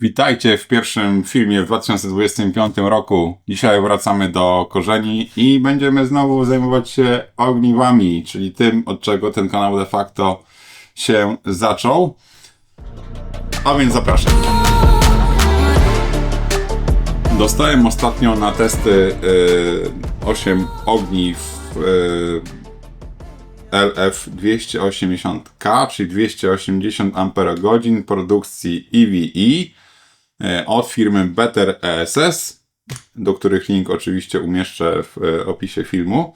Witajcie w pierwszym filmie w 2025 roku. Dzisiaj wracamy do korzeni i będziemy znowu zajmować się ogniwami, czyli tym, od czego ten kanał de facto się zaczął. A więc zapraszam. Dostałem ostatnio na testy y, 8 ogniw y, LF280K, czyli 280 Ah produkcji EVE od firmy Better ESS, do których link oczywiście umieszczę w e, opisie filmu.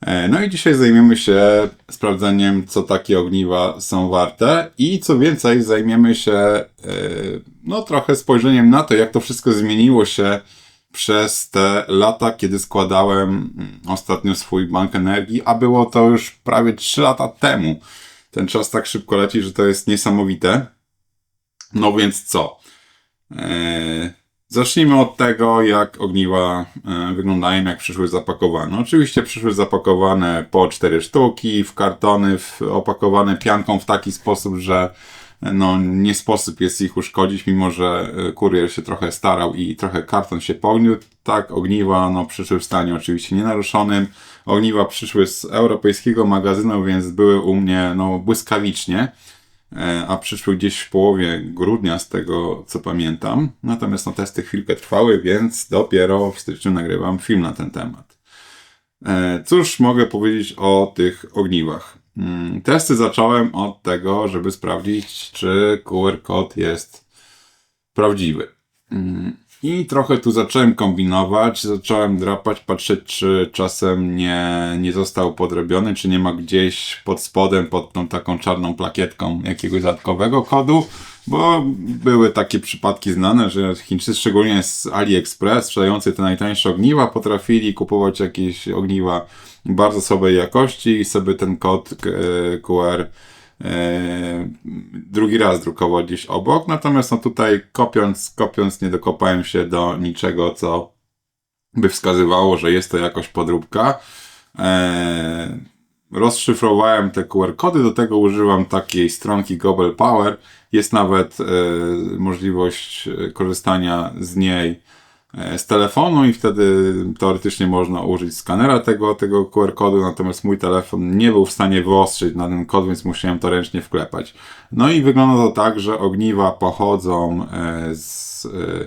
E, No i dzisiaj zajmiemy się sprawdzeniem, co takie ogniwa są warte i co więcej, zajmiemy się e, no trochę spojrzeniem na to, jak to wszystko zmieniło się przez te lata, kiedy składałem mm, ostatnio swój bank energii, a było to już prawie 3 lata temu. Ten czas tak szybko leci, że to jest niesamowite. No więc co? Eee, zacznijmy od tego, jak ogniwa e, wyglądają, jak przyszły zapakowane. Oczywiście przyszły zapakowane po 4 sztuki, w kartony, w, opakowane pianką w taki sposób, że no, nie sposób jest ich uszkodzić, mimo że e, kurier się trochę starał i trochę karton się pogniótł. Tak, ogniwa no, przyszły w stanie oczywiście nienaruszonym. Ogniwa przyszły z europejskiego magazynu, więc były u mnie no, błyskawicznie, e, a przyszły gdzieś w połowie grudnia, z tego co pamiętam. Natomiast no, testy chwilkę trwały, więc dopiero w styczniu nagrywam film na ten temat. E, Cóż mogę powiedzieć o tych ogniwach? Mm, Testy zacząłem od tego, żeby sprawdzić, czy QR kod jest prawdziwy. I trochę tu zacząłem kombinować, zacząłem drapać, patrzeć, czy czasem nie, nie został podrobiony, czy nie ma gdzieś pod spodem, pod tą taką czarną plakietką jakiegoś dodatkowego kodu, bo były takie przypadki znane, że Chińczycy, szczególnie z AliExpress, sprzedający te najtańsze ogniwa, potrafili kupować jakieś ogniwa bardzo słabej jakości i sobie ten kod e, QR drugi raz drukował gdzieś obok. Natomiast no tutaj kopiąc, kopiąc nie dokopałem się do niczego, co by wskazywało, że jest to jakoś podróbka. E, rozszyfrowałem te QR kody, do tego używam takiej stronki Gobble Power. Jest nawet e, możliwość e, korzystania z niej e, z telefonu i wtedy teoretycznie można użyć skanera tego, tego QR kodu, natomiast mój telefon nie był w stanie wyostrzyć na ten kod, więc musiałem to ręcznie wklepać. No i wygląda to tak, że ogniwa pochodzą e, z e,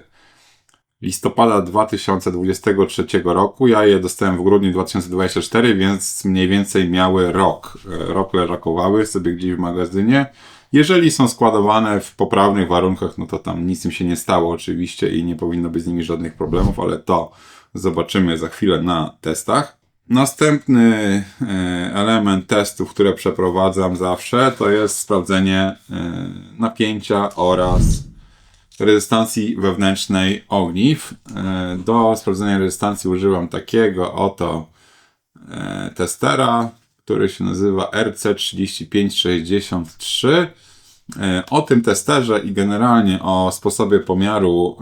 listopada 2023 roku. Ja je dostałem w grudniu 2024, więc mniej więcej miały rok. E, Rok leżakowały sobie gdzieś w magazynie. Jeżeli są składowane w poprawnych warunkach, no to tam nic im się nie stało oczywiście i nie powinno być z nimi żadnych problemów, ale to zobaczymy za chwilę na testach. Następny e, element testów, które przeprowadzam zawsze, to jest sprawdzenie e, napięcia oraz rezystancji wewnętrznej ogniw. E, Do sprawdzenia rezystancji używam takiego oto testera, który się nazywa RC3563. E, O tym testerze i generalnie o sposobie pomiaru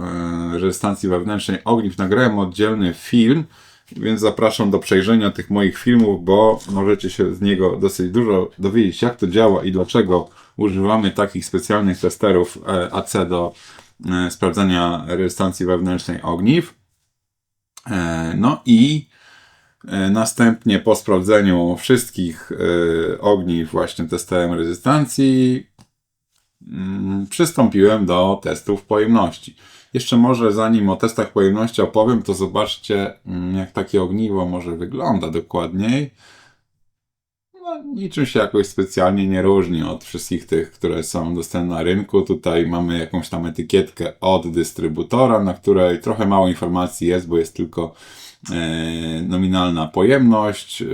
e, rezystancji wewnętrznej ogniw nagrałem oddzielny film, więc zapraszam do przejrzenia tych moich filmów, bo możecie się z niego dosyć dużo dowiedzieć, jak to działa i dlaczego używamy takich specjalnych testerów e, AC do sprawdzania rezystancji wewnętrznej ogniw. No i następnie po sprawdzeniu wszystkich e, ogniw właśnie testerem rezystancji mm, przystąpiłem do testów pojemności. Jeszcze może zanim o testach pojemności opowiem, to zobaczcie mm, jak takie ogniwo może wygląda dokładniej. No, niczym się jakoś specjalnie nie różni od wszystkich tych, które są dostępne na rynku. Tutaj mamy jakąś tam etykietkę od dystrybutora, na której trochę mało informacji jest, bo jest tylko e, nominalna pojemność, e,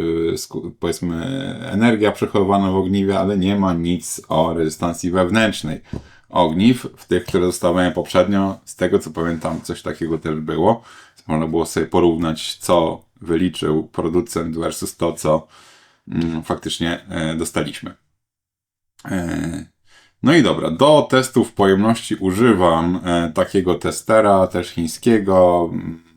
powiedzmy energia przechowywana w ogniwie, ale nie ma nic o rezystancji wewnętrznej ogniw. W tych, które dostawałem poprzednio, z tego co pamiętam, coś takiego też było. Można było sobie porównać, co wyliczył producent versus to, co mm, faktycznie e, dostaliśmy. E, No i dobra, do testów pojemności używam e, takiego testera, też chińskiego, mm,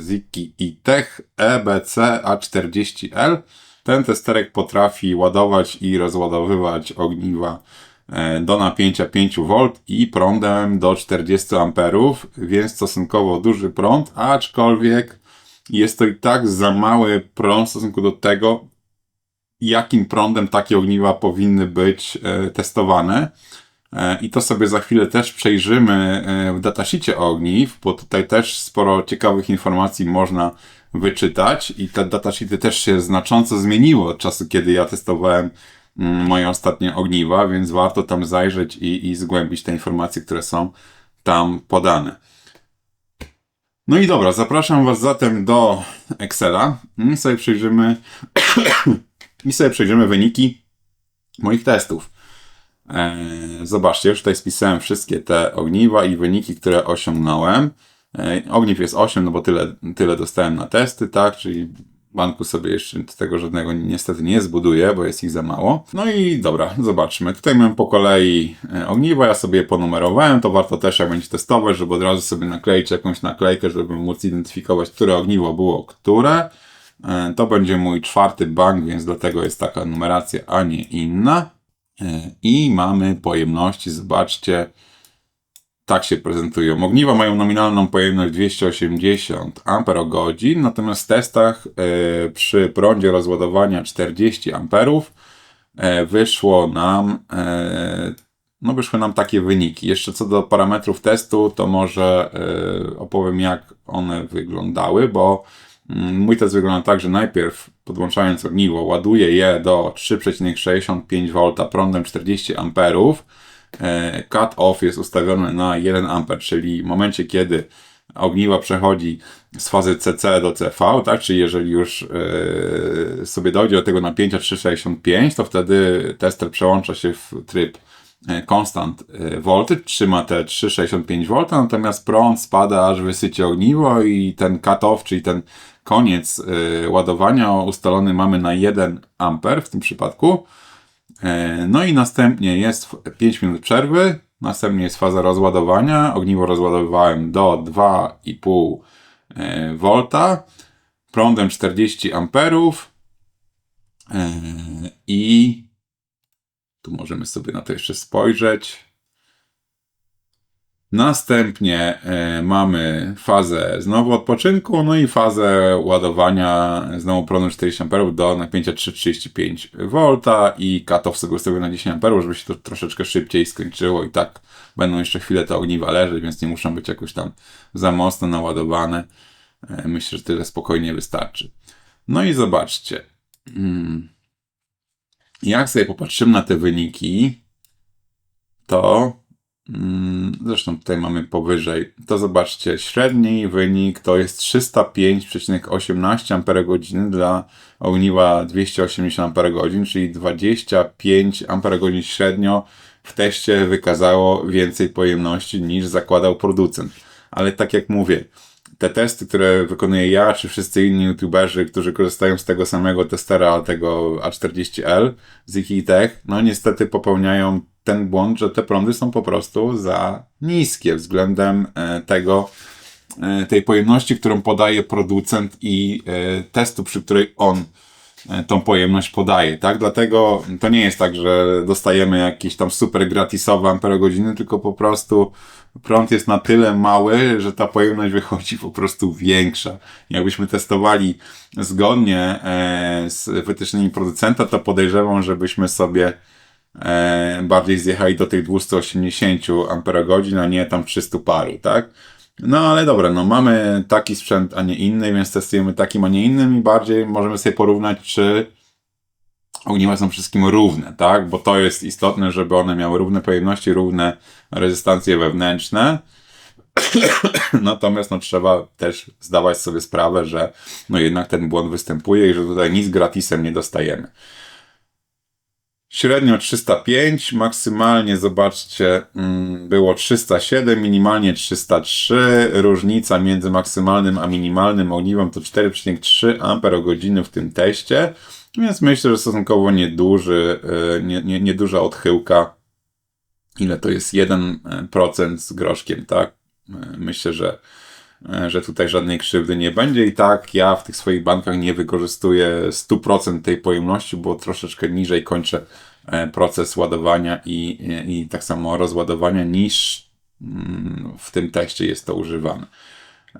Ziki i Tech EBC A40L. Ten testerek potrafi ładować i rozładowywać ogniwa e, do napięcia 5 V i prądem do 40 A, więc stosunkowo duży prąd, aczkolwiek jest to i tak za mały prąd w stosunku do tego, jakim prądem takie ogniwa powinny być e, testowane. E, I to sobie za chwilę też przejrzymy e, w datasheetie ogniw, bo tutaj też sporo ciekawych informacji można wyczytać i te datasheety też się znacząco zmieniły od czasu, kiedy ja testowałem mm, moje ostatnie ogniwa, więc warto tam zajrzeć i, i zgłębić te informacje, które są tam podane. No i dobra, zapraszam Was zatem do Excela i sobie przejrzymy i sobie przejrzymy wyniki moich testów. Eee, zobaczcie, już tutaj spisałem wszystkie te ogniwa i wyniki, które osiągnąłem. Eee, ogniw jest 8, no bo tyle, tyle dostałem na testy, tak? Czyli banku sobie jeszcze tego żadnego niestety nie zbuduję, bo jest ich za mało. No i dobra, zobaczmy. Tutaj mam po kolei e, ogniwa, ja sobie je ponumerowałem, to warto też jak będzie testować, żeby od razu sobie nakleić jakąś naklejkę, żeby móc identyfikować, które ogniwo było które. E, to będzie mój czwarty bank, więc dlatego jest taka numeracja, a nie inna. E, I mamy pojemności, zobaczcie, tak się prezentują. Ogniwa mają nominalną pojemność 280 Ah, natomiast w testach e, przy prądzie rozładowania 40 A wyszło nam no wyszły nam takie wyniki. Jeszcze co do parametrów testu, to może opowiem jak one wyglądały, bo mój test wygląda tak, że najpierw podłączając ogniwo ładuję je do 3,65 V prądem 40 A. E, cut off jest ustawiony na 1 A, czyli w momencie kiedy ogniwa przechodzi z fazy CC do CV, tak? Czyli jeżeli już yy, sobie dojdzie do tego napięcia 365, to wtedy tester przełącza się w tryb e, constant voltage, trzyma te 365 V, natomiast prąd spada aż wysyci ogniwo i ten cut-off, czyli ten koniec y, ładowania ustalony mamy na 1 A w tym przypadku. E, no i następnie jest 5 minut przerwy, następnie jest faza rozładowania. Ogniwo rozładowywałem do 2,5 e, V prądem 40 A e, i tu możemy sobie na to jeszcze spojrzeć. Następnie e, mamy fazę znowu odpoczynku, no i fazę ładowania znowu prądu 40 A do napięcia 335 V i cut-off sobie na 10 A, żeby się to troszeczkę szybciej skończyło i tak będą jeszcze chwilę te ogniwa leżeć, więc nie muszą być jakoś tam za mocno naładowane. E, myślę, że tyle spokojnie wystarczy. No i zobaczcie. Hmm. Jak sobie popatrzymy na te wyniki, to Mm, zresztą tutaj mamy powyżej. To zobaczcie, średni wynik to jest 305,18 Ah dla ogniwa 280 Ah, czyli 25 Ah średnio w teście wykazało więcej pojemności niż zakładał producent. Ale tak jak mówię, te testy, które wykonuję ja, czy wszyscy inni youtuberzy, którzy korzystają z tego samego testera, tego A40L z Ikitech, no niestety popełniają ten błąd, że te prądy są po prostu za niskie względem e, tego, e, tej pojemności, którą podaje producent i e, testu, przy której on tą pojemność podaje, tak? Dlatego to nie jest tak, że dostajemy jakieś tam super gratisowe amperogodziny, tylko po prostu prąd jest na tyle mały, że ta pojemność wychodzi po prostu większa. Jakbyśmy testowali zgodnie z wytycznymi producenta, to podejrzewam, żebyśmy sobie e, bardziej zjechali do tych 280 Ah, a nie tam 300 paru, tak? No ale dobra, no mamy taki sprzęt, a nie inny, więc testujemy takim, a nie innym i bardziej możemy sobie porównać, czy ogniwa są wszystkim równe, tak? Bo to jest istotne, żeby one miały równe pojemności, równe rezystancje wewnętrzne. Natomiast no, trzeba też zdawać sobie sprawę, że no jednak ten błąd występuje i że tutaj nic gratisem nie dostajemy. Średnio 305, maksymalnie zobaczcie mm, było 307, minimalnie 303. Różnica między maksymalnym a minimalnym ogniwem to 4,3 Ah w tym teście, więc myślę, że stosunkowo nieduży, e, nie, nie, nieduża odchyłka. Ile to jest 1% z groszkiem, tak? E, myślę, że E, że tutaj żadnej krzywdy nie będzie i tak ja w tych swoich bankach nie wykorzystuję 100% tej pojemności, bo troszeczkę niżej kończę e, proces ładowania i, i, i tak samo rozładowania niż mm, w tym teście jest to używane.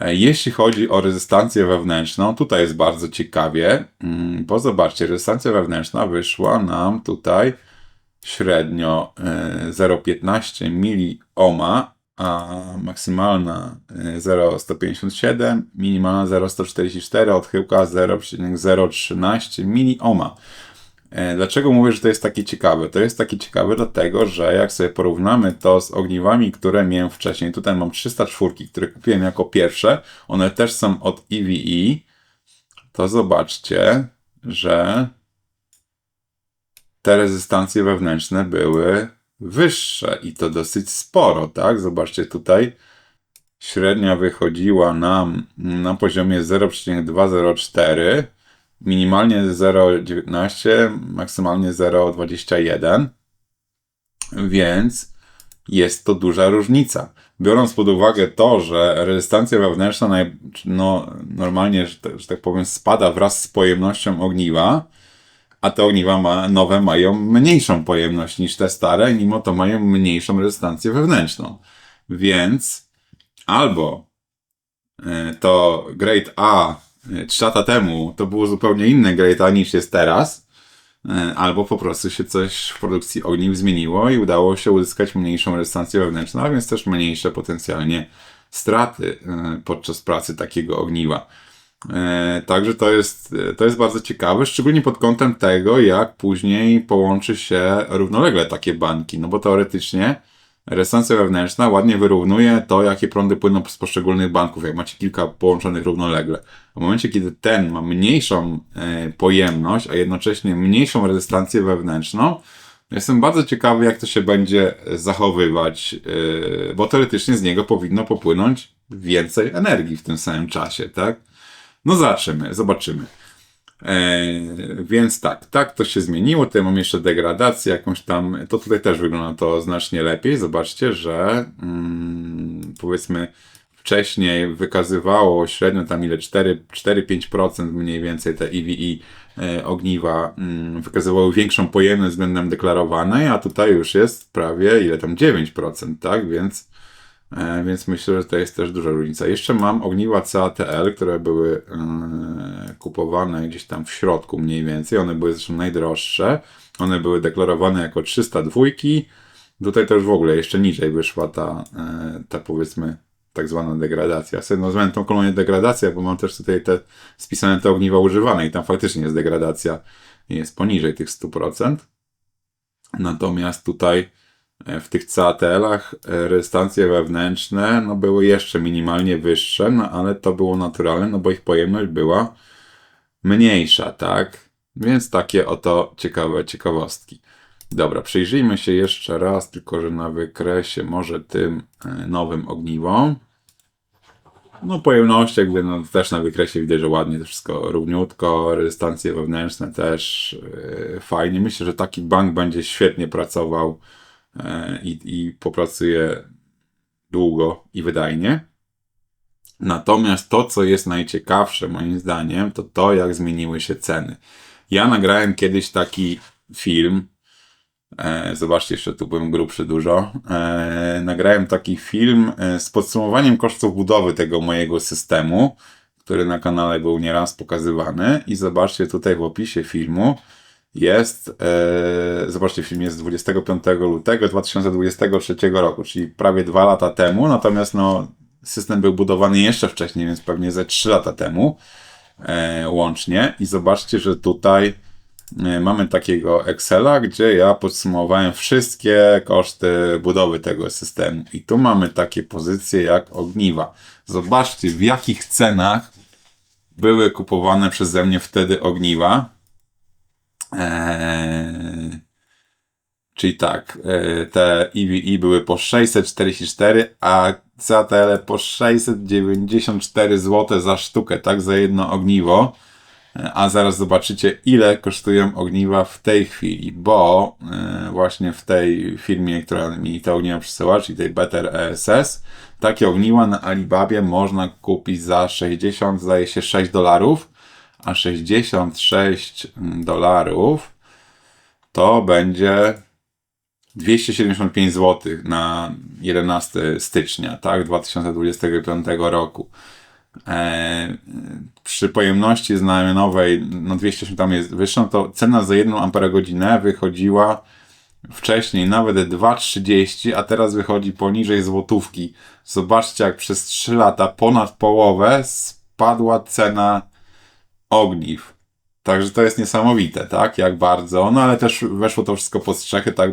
E, Jeśli chodzi o rezystancję wewnętrzną, tutaj jest bardzo ciekawie, mm, bo zobaczcie, rezystancja wewnętrzna wyszła nam tutaj średnio e, 0,15 miliohma, a maksymalna e, 0,157, minimalna 0,144, odchyłka 0,013 miliohma. E, Dlaczego mówię, że to jest takie ciekawe? To jest takie ciekawe dlatego, że jak sobie porównamy to z ogniwami, które miałem wcześniej, tutaj mam 304, które kupiłem jako pierwsze, one też są od EVE, to zobaczcie, że te rezystancje wewnętrzne były wyższe i to dosyć sporo, tak? Zobaczcie tutaj, średnia wychodziła nam na poziomie 0,204, minimalnie 0,19, maksymalnie 0,21, więc jest to duża różnica. Biorąc pod uwagę to, że rezystancja wewnętrzna naj, no, normalnie, że, tak- że tak powiem, spada wraz z pojemnością ogniwa, a te ogniwa ma, nowe mają mniejszą pojemność niż te stare, mimo to mają mniejszą rezystancję wewnętrzną. Więc albo e, to Grade A 3 lata temu to było zupełnie inne Grade A niż jest teraz, e, albo po prostu się coś w produkcji ogniw zmieniło i udało się uzyskać mniejszą rezystancję wewnętrzną, a więc też mniejsze potencjalnie straty e, podczas pracy takiego ogniwa. E, Także to jest, to jest bardzo ciekawe, szczególnie pod kątem tego, jak później połączy się równolegle takie banki, no bo teoretycznie rezystancja wewnętrzna ładnie wyrównuje to, jakie prądy płyną z poszczególnych banków, jak macie kilka połączonych równolegle. W momencie, kiedy ten ma mniejszą e, pojemność, a jednocześnie mniejszą rezystancję wewnętrzną, jestem bardzo ciekawy, jak to się będzie zachowywać, e, bo teoretycznie z niego powinno popłynąć więcej energii w tym samym czasie, tak? No zobaczymy, zobaczymy. E, więc tak, tak to się zmieniło. Tutaj mam jeszcze degradację jakąś tam. To tutaj też wygląda to znacznie lepiej. Zobaczcie, że mm, powiedzmy wcześniej wykazywało średnio tam ile 4 4-5% mniej więcej te EVE e, ogniwa mm, wykazywały większą pojemność względem deklarowanej, a tutaj już jest prawie ile tam 9%, tak? Więc E, Więc myślę, że to jest też duża różnica. Jeszcze mam ogniwa CATL, które były e, kupowane gdzieś tam w środku mniej więcej. One były zresztą najdroższe. One były deklarowane jako 302. Tutaj też w ogóle jeszcze niżej wyszła ta, e, ta powiedzmy tak zwana degradacja. Sobie nazwałem tą kolonię degradacja, bo mam też tutaj te spisane te ogniwa używane i tam faktycznie jest degradacja jest poniżej tych 100%. Natomiast tutaj e, w tych CATL-ach e, rezystancje wewnętrzne no, były jeszcze minimalnie wyższe, no ale to było naturalne, no bo ich pojemność była mniejsza, tak? Więc takie oto ciekawe ciekawostki. Dobra, przyjrzyjmy się jeszcze raz, tylko że na wykresie może tym e, nowym ogniwom. No pojemności jakby no, też na wykresie widać, że ładnie to wszystko równiutko, rezystancje wewnętrzne też yy, fajnie. Myślę, że taki bank będzie świetnie pracował yy, i, i popracuje długo i wydajnie. Natomiast to, co jest najciekawsze moim zdaniem, to to, jak zmieniły się ceny. Ja nagrałem kiedyś taki film, E, Zobaczcie, jeszcze tu byłem grubszy dużo. E, nagrałem taki film e, z podsumowaniem kosztów budowy tego mojego systemu, który na kanale był nieraz pokazywany. I zobaczcie tutaj w opisie filmu jest, e, zobaczcie, film jest z 25 lutego 2023 roku, czyli prawie dwa lata temu. Natomiast no, system był budowany jeszcze wcześniej, więc pewnie ze 3 lata temu e, łącznie. I zobaczcie, że tutaj e, mamy takiego Excela, gdzie ja podsumowałem wszystkie koszty budowy tego systemu. I tu mamy takie pozycje jak ogniwa. Zobaczcie, w jakich cenach były kupowane przeze mnie wtedy ogniwa. Czyli tak, e, te EVE były po 644, a CATL po 694 zł za sztukę, tak, za jedno ogniwo. E, A zaraz zobaczycie, ile kosztują ogniwa w tej chwili, bo e, właśnie w tej firmie, która mi te ogniwa przesyła, czyli tej Better ESS, takie ogniwa na Alibabie można kupić za 60, zdaje się, 6 dolarów, a 66 dolarów to będzie 275 zł na 11 stycznia, tak, 2025 roku. E, przy pojemności znamionowej, no 200 tam jest wyższą, to cena za 1 Ah wychodziła wcześniej nawet 2,30, a teraz wychodzi poniżej złotówki. Zobaczcie, jak przez 3 lata ponad połowę spadła cena ogniw. Także to jest niesamowite, tak? Jak bardzo. No ale też weszło to wszystko pod strzechy, tak?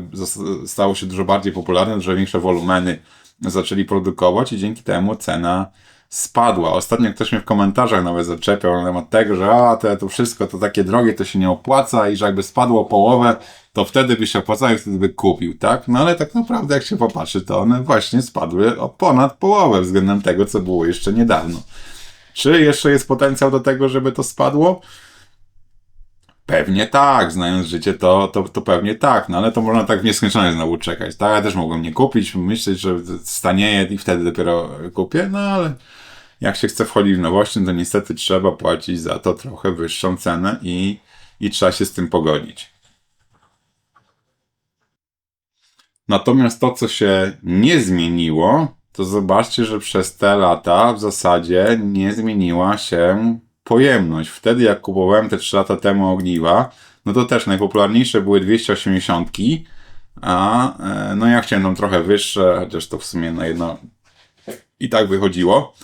Stało się dużo bardziej popularne, dużo większe wolumeny zaczęli produkować i dzięki temu cena spadła. Ostatnio ktoś mnie w komentarzach nawet zaczepiał na temat tego, że a, to, to wszystko to takie drogie, to się nie opłaca i że jakby spadło połowę, to wtedy by się opłacało i wtedy by kupił, tak? No ale tak naprawdę jak się popatrzy, to one właśnie spadły o ponad połowę względem tego, co było jeszcze niedawno. Czy jeszcze jest potencjał do tego, żeby to spadło? Pewnie tak, znając życie, to, to, to pewnie tak, no ale to można tak w nieskończoność znowu czekać, tak? Ja też mogłem nie kupić, myśleć, że stanieje i wtedy dopiero kupię, no ale jak się chce wchodzić w nowości, to niestety trzeba płacić za to trochę wyższą cenę i, i trzeba się z tym pogodzić. Natomiast to, co się nie zmieniło, to zobaczcie, że przez te lata w zasadzie nie zmieniła się pojemność. Wtedy jak kupowałem te 3 lata temu ogniwa, no to też najpopularniejsze były 280, a e, no ja chciałem tam trochę wyższe, chociaż to w sumie na jedno i tak wychodziło.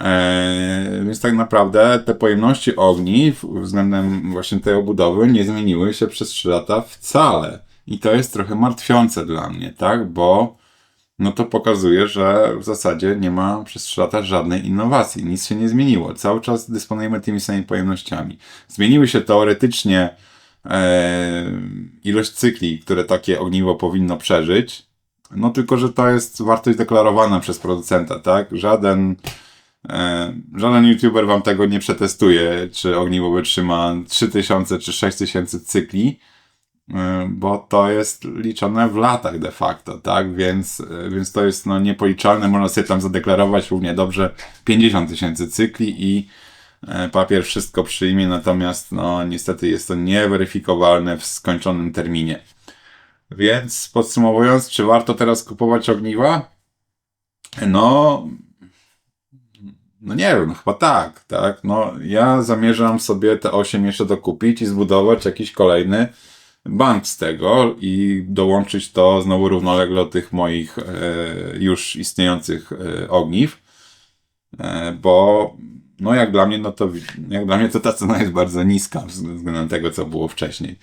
E, więc tak naprawdę te pojemności ogniw względem właśnie tej obudowy nie zmieniły się przez 3 lata wcale. I to jest trochę martwiące dla mnie, tak? Bo no to pokazuje, że w zasadzie nie ma przez 3 lata żadnej innowacji. Nic się nie zmieniło. Cały czas dysponujemy tymi samymi pojemnościami. Zmieniły się teoretycznie e, ilość cykli, które takie ogniwo powinno przeżyć. No tylko, że to jest wartość deklarowana przez producenta, tak? Żaden, e, żaden youtuber wam tego nie przetestuje, czy ogniwo wytrzyma 3000 czy 6000 cykli bo to jest liczone w latach de facto, tak? Więc, y, więc to jest no, niepoliczalne. Można sobie tam zadeklarować równie dobrze 50 tysięcy cykli i y, papier wszystko przyjmie, natomiast no, niestety jest to nieweryfikowalne w skończonym terminie. Więc podsumowując, czy warto teraz kupować ogniwa? No, no nie wiem, chyba tak, tak. No, ja zamierzam sobie te 8 jeszcze dokupić i zbudować jakiś kolejny bank z tego i dołączyć to znowu równolegle do tych moich e, już istniejących e, ogniw, e, bo no jak dla mnie, no to jak dla mnie to ta cena jest bardzo niska względem tego, co było wcześniej.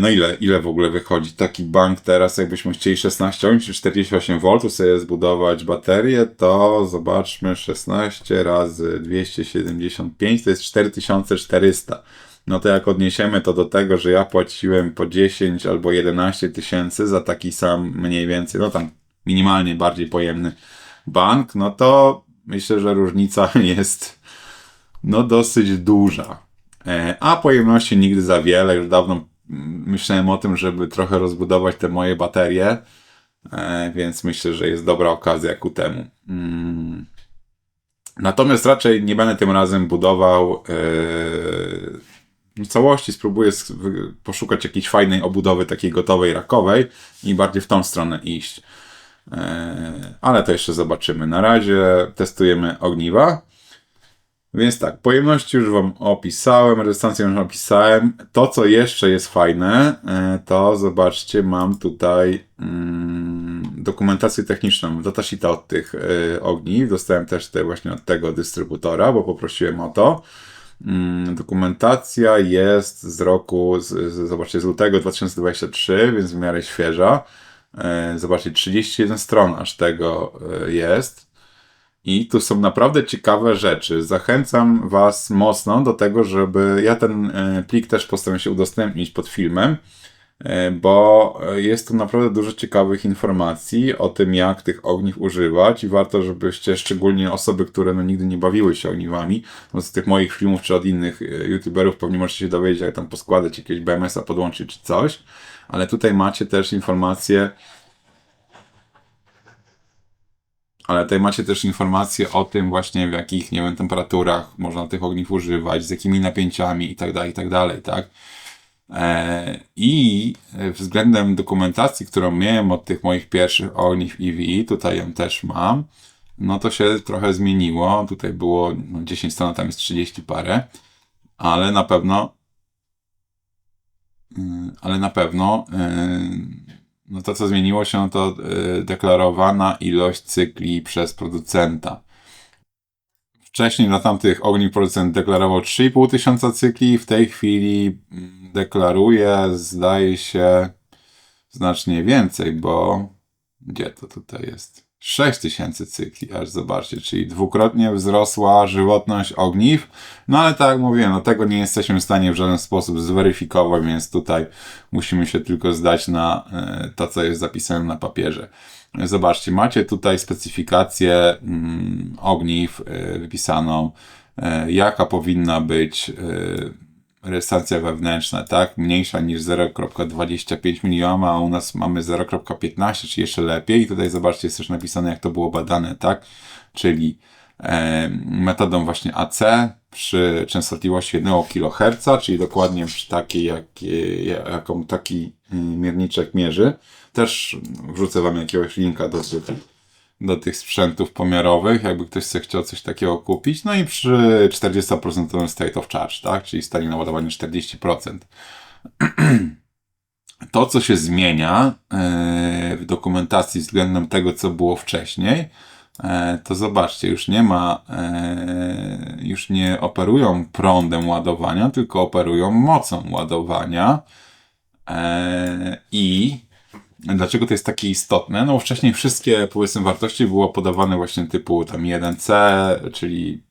No ile, ile w ogóle wychodzi? Taki bank teraz, jakbyśmy chcieli 16 czy 48 V sobie zbudować baterię, to zobaczmy 16 razy 275 to jest 4400 no to jak odniesiemy to do tego, że ja płaciłem po 10 albo 11 tysięcy za taki sam mniej więcej, no tam minimalnie bardziej pojemny bank, no to myślę, że różnica jest no dosyć duża. E, a pojemności nigdy za wiele, już dawno myślałem o tym, żeby trochę rozbudować te moje baterie, e, więc myślę, że jest dobra okazja ku temu. Mm. Natomiast raczej nie będę tym razem budował yy, całości spróbuję poszukać jakiejś fajnej obudowy, takiej gotowej, rakowej i bardziej w tą stronę iść. E, ale to jeszcze zobaczymy. Na razie testujemy ogniwa. Więc tak, pojemności już Wam opisałem, rezystancję już opisałem. To, co jeszcze jest fajne, e, to zobaczcie, mam tutaj mm, dokumentację techniczną, datasheeta od tych y, ogniw. Dostałem też te właśnie od tego dystrybutora, bo poprosiłem o to. Mm, dokumentacja jest z roku, z, z, zobaczcie, z lutego 2023, więc w miarę świeża. E, zobaczcie, 31 stron aż tego e, jest. I tu są naprawdę ciekawe rzeczy. Zachęcam Was mocno do tego, żeby. Ja ten e, plik też postaram się udostępnić pod filmem. E, bo jest tu naprawdę dużo ciekawych informacji o tym, jak tych ogniw używać i warto, żebyście, szczególnie osoby, które no, nigdy nie bawiły się ogniwami, no, z tych moich filmów czy od innych e, youtuberów pewnie możecie się dowiedzieć, jak tam poskładać jakiegoś BMS-a, podłączyć czy coś, ale tutaj macie też informacje ale tutaj macie też informacje o tym właśnie w jakich, nie wiem, temperaturach można tych ogniw używać, z jakimi napięciami i tak dalej, i tak dalej, tak? E, I względem dokumentacji, którą miałem od tych moich pierwszych ogniw EVE, tutaj ją też mam, no to się trochę zmieniło. Tutaj było no 10 stron, tam jest 30 parę, ale na pewno mm, ale na pewno no to co zmieniło się to deklarowana ilość cykli przez producenta. Wcześniej na tamtych ogniw producent deklarował 3,5 tysiąca cykli, w tej chwili mm, deklaruje, zdaje się, znacznie więcej, bo gdzie to tutaj jest? 6000 cykli, aż zobaczcie, czyli dwukrotnie wzrosła żywotność ogniw. No ale tak jak mówiłem, no tego nie jesteśmy w stanie w żaden sposób zweryfikować, więc tutaj musimy się tylko zdać na e, to, co jest zapisane na papierze. Zobaczcie, macie tutaj specyfikację mm, ogniw y, wypisaną, y, jaka powinna być rejestracja wewnętrzna, tak? Mniejsza niż 0,25 mA, a u nas mamy 0,15, czyli jeszcze lepiej. I tutaj zobaczcie, jest też napisane, jak to było badane, tak? Czyli e, metodą właśnie AC przy częstotliwości 1 kHz, czyli dokładnie przy takiej, jak, jaką taki mierniczek mierzy. Też wrzucę Wam jakiegoś linka do tych, do tych sprzętów pomiarowych, jakby ktoś sobie chciał coś takiego kupić. No i przy 40% state of charge, tak? Czyli stanie na ładowanie 40%. To, co się zmienia e, w dokumentacji względem tego, co było wcześniej, e, to zobaczcie, już nie ma, e, już nie operują prądem ładowania, tylko operują mocą ładowania. I Dlaczego to jest takie istotne? No wcześniej wszystkie, powiedzmy, wartości było podawane właśnie typu tam 1C, czyli,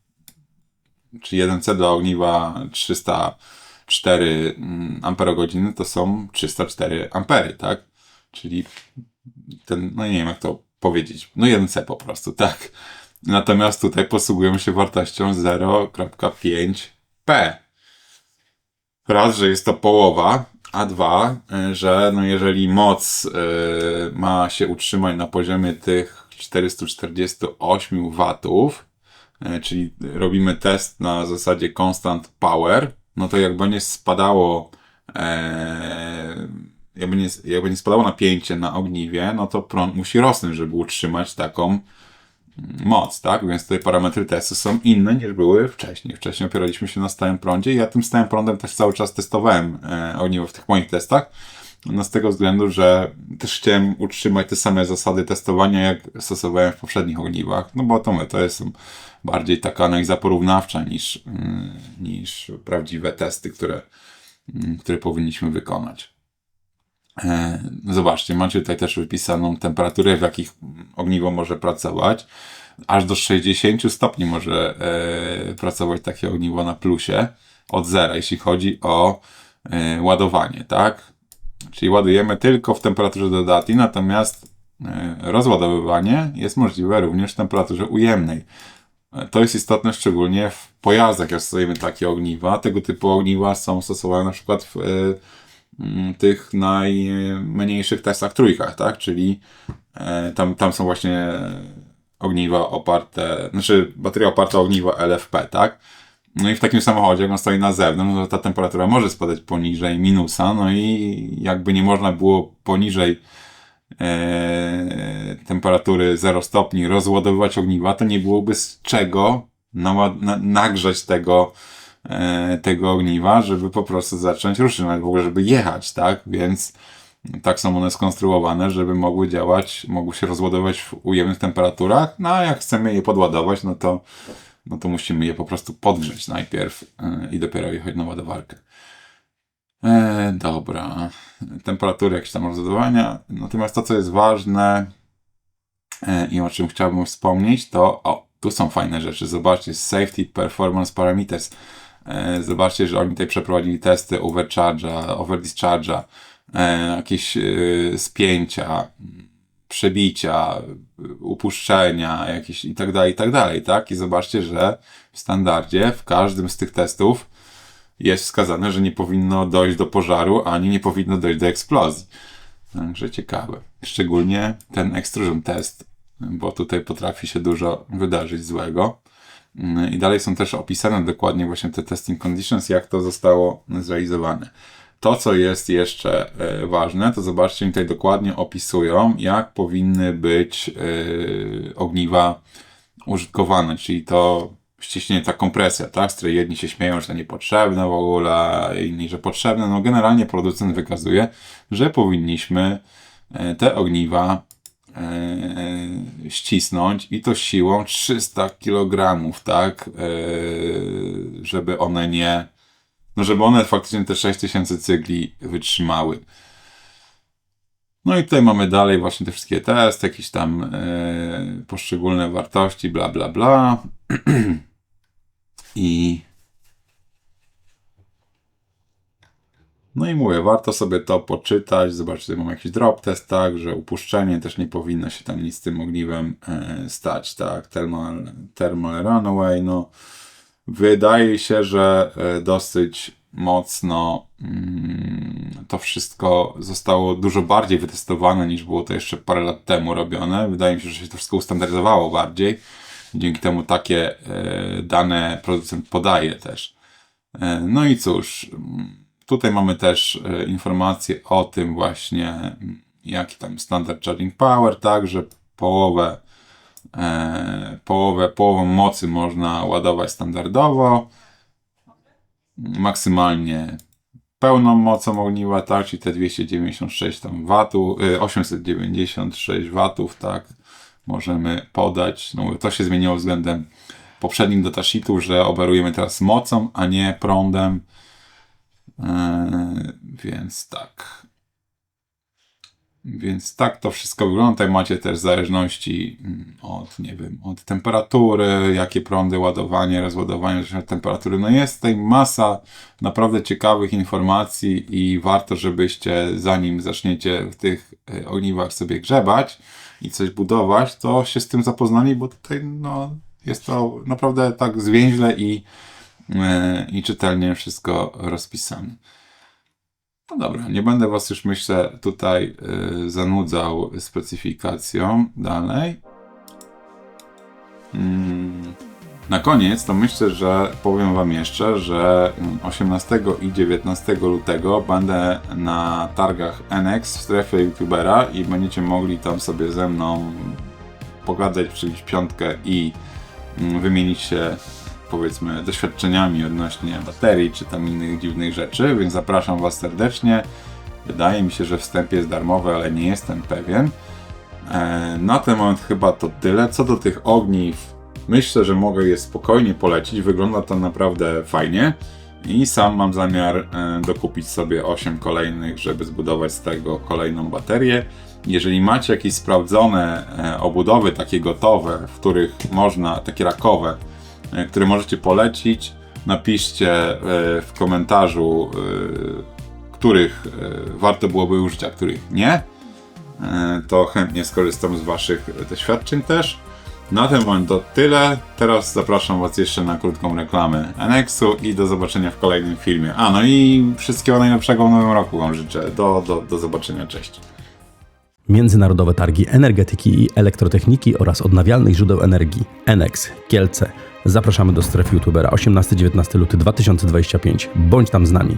czyli 1C do ogniwa 304 mm, amperogodziny to są 304 ampery, tak? Czyli ten, no nie wiem jak to powiedzieć, no 1C po prostu, tak? Natomiast tutaj posługują się wartością 0.5P. Raz, że jest to połowa, a dwa, e, że no jeżeli moc y, ma się utrzymać na poziomie tych 448 watów, y, czyli robimy test na zasadzie constant power, no to jak będzie spadało jakby nie, jakby nie spadało napięcie na ogniwie, no to prąd musi rosnąć, żeby utrzymać taką moc, tak? Więc tutaj parametry testu są inne niż były wcześniej. Wcześniej opieraliśmy się na stałym prądzie i ja tym stałym prądem też cały czas testowałem e, ogniwo w tych moich testach. No z tego względu, że też chciałem utrzymać te same zasady testowania, jak stosowałem w poprzednich ogniwach, no bo to, to jest bardziej taka analiza porównawcza niż, mm, niż prawdziwe testy, które, mm, które powinniśmy wykonać. E, zobaczcie, macie tutaj też wypisaną temperaturę, w jakich ogniwo może pracować. Aż do 60 stopni może e, pracować takie ogniwo na plusie od zera, jeśli chodzi o e, ładowanie, tak? Czyli ładujemy tylko w temperaturze dodatniej, natomiast rozładowywanie jest możliwe również w temperaturze ujemnej. To jest istotne szczególnie w pojazdach, jak stosujemy takie ogniwa. Tego typu ogniwa są stosowane na przykład w tych najmniejszych testach trójkach, tak? Czyli e, tam, tam są właśnie ogniwa oparte, znaczy bateria oparta o ogniwo LFP, tak? No i w takim samochodzie, jak on stoi na zewnątrz, no ta temperatura może spadać poniżej minusa, no i jakby nie można było poniżej e, temperatury 0 stopni rozładowywać ogniwa, to nie byłoby z czego na, na, nagrzać tego tego ogniwa, żeby po prostu zacząć ruszyć, nawet w ogóle, żeby jechać, tak? Więc tak są one skonstruowane, żeby mogły działać, mogły się rozładować w ujemnych temperaturach, no a jak chcemy je podładować, no to, no to musimy je po prostu podgrzeć najpierw e, i dopiero jechać na ładowarkę. E, dobra, temperatury jakieś tam rozładowania. Natomiast to, co jest ważne e, i o czym chciałbym wspomnieć, to o, tu są fajne rzeczy. Zobaczcie, Safety Performance Parameters. E, zobaczcie, że oni tutaj przeprowadzili testy overcharge'a, overdischarge'a, e, jakieś e, spięcia, przebicia, upuszczenia, jakieś i tak dalej, i tak dalej, tak? I zobaczcie, że w standardzie w każdym z tych testów jest wskazane, że nie powinno dojść do pożaru, ani nie powinno dojść do eksplozji. Także ciekawe. Szczególnie ten extrusion test, bo tutaj potrafi się dużo wydarzyć złego. I dalej są też opisane dokładnie właśnie te testing conditions, jak to zostało zrealizowane. to, co jest jeszcze e, ważne, to zobaczcie, tutaj dokładnie opisują, jak powinny być e, ogniwa użytkowane, czyli to ściśnienie, ta kompresja, tak, z której jedni się śmieją, że to niepotrzebne w ogóle, a inni, że potrzebne. No generalnie producent wykazuje, że powinniśmy e, te ogniwa e, ścisnąć i to siłą 300 kg, tak, e, żeby one nie, no żeby one faktycznie te 6000 cykli wytrzymały. No i tutaj mamy dalej właśnie te wszystkie testy, jakieś tam e, poszczególne wartości, bla, bla, bla. I no i mówię, warto sobie to poczytać, zobaczyć, tutaj mam jakiś drop test, tak, że upuszczenie też nie powinno się tam nic z tym ogniwem e, stać, tak, thermal, thermal runaway, no wydaje się, że e, dosyć mocno mm, to wszystko zostało dużo bardziej wytestowane niż było to jeszcze parę lat temu robione. Wydaje mi się, że się to wszystko ustandaryzowało bardziej. Dzięki temu takie e, dane producent podaje też. E, no i cóż, mm, tutaj mamy też e, informacje o tym właśnie, jaki tam standard charging power, tak, że połowę, e, połowę, połową mocy można ładować standardowo, maksymalnie pełną mocą ogniwa, tak, czyli te 296 tam watów, y, 896 watów, tak, możemy podać. No, to się zmieniło względem poprzednich datasheetów, że operujemy teraz mocą, a nie prądem. Eee, więc tak. Więc tak to wszystko wygląda. Macie też zależności mm, od, nie wiem, od temperatury, jakie prądy, ładowanie, rozładowanie, temperatury. No jest tutaj masa naprawdę ciekawych informacji i warto, żebyście zanim zaczniecie w tych e, ogniwach sobie grzebać i coś budować, to się z tym zapoznali, bo tutaj no, jest to naprawdę tak zwięźle i, e, i czytelnie wszystko rozpisane. No dobra, nie będę Was już myślę tutaj y, zanudzał specyfikacją dalej. Mm. Na koniec to myślę, że powiem Wam jeszcze, że 18 i 19 lutego będę na targach NX w strefie youtubera i będziecie mogli tam sobie ze mną pogadać, przybić piątkę i mm, wymienić się powiedzmy doświadczeniami odnośnie baterii czy tam innych dziwnych rzeczy, więc zapraszam Was serdecznie. Wydaje mi się, że wstęp jest darmowy, ale nie jestem pewien. E, na ten moment chyba to tyle. Co do tych ogniw, myślę, że mogę je spokojnie polecić. Wygląda to naprawdę fajnie. I sam mam zamiar e, dokupić sobie 8 kolejnych, żeby zbudować z tego kolejną baterię. Jeżeli macie jakieś sprawdzone e, obudowy, takie gotowe, w których można, takie rakowe, które możecie polecić, napiszcie e, w komentarzu, e, których e, warto byłoby użyć, a których nie. E, To chętnie skorzystam z Waszych doświadczeń też. Na ten moment to tyle. Teraz zapraszam Was jeszcze na krótką reklamę Anexu i do zobaczenia w kolejnym filmie. A no i wszystkiego najlepszego w nowym roku Wam życzę. Do, do, do zobaczenia. Cześć. Międzynarodowe Targi Energetyki i Elektrotechniki oraz Odnawialnych Źródeł Energii Enex Kielce. Zapraszamy do strefy youtubera 18-19 luty 2025. Bądź tam z nami.